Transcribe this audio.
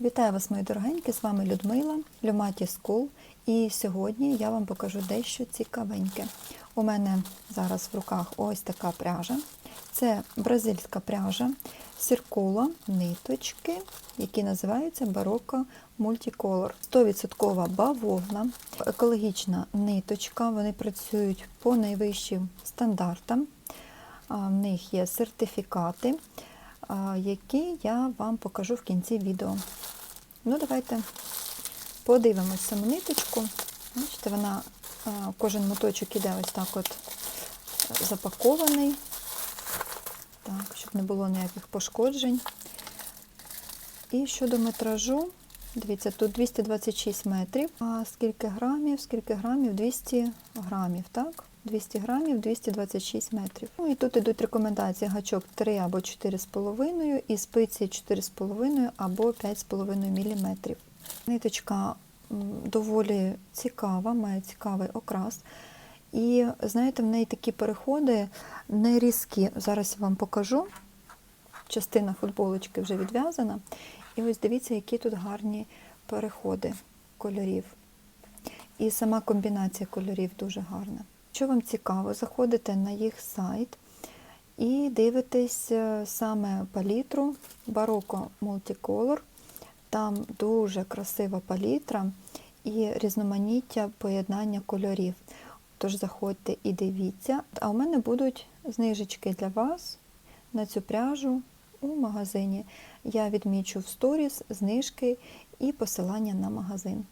Вітаю вас, мої дорогенькі! З вами Людмила, Люматі School. І сьогодні я вам покажу дещо цікавеньке. У мене зараз в руках ось така пряжа. Це бразильська пряжа, сіркула, ниточки, які називаються Бароко Multicolor. 100% бавовна, екологічна ниточка. Вони працюють по найвищим стандартам. В них є сертифікати, які я вам покажу в кінці відео. Ну, давайте подивимось саму ниточку. Бачите, вона, кожен моточок іде ось так от е, запакований, так, щоб не було ніяких пошкоджень. І щодо метражу, дивіться, тут 226 метрів. А скільки грамів? Скільки грамів? 200 грамів, так? 200 грамів, 226 метрів. Ну і тут ідуть рекомендації гачок 3 або 4,5 і спиці 4,5 або 5,5 мм. Ниточка доволі цікава, має цікавий окрас. І знаєте, в неї такі переходи не різкі. Зараз я вам покажу. Частина футболочки вже відв'язана. І ось дивіться, які тут гарні переходи кольорів. І сама комбінація кольорів дуже гарна. Якщо вам цікаво, заходите на їх сайт і дивитесь е, саме палітру Barocco Multicolor. Там дуже красива палітра і різноманіття поєднання кольорів. Тож заходьте і дивіться. А у мене будуть знижечки для вас на цю пряжу у магазині. Я відмічу в сторіс знижки і посилання на магазин.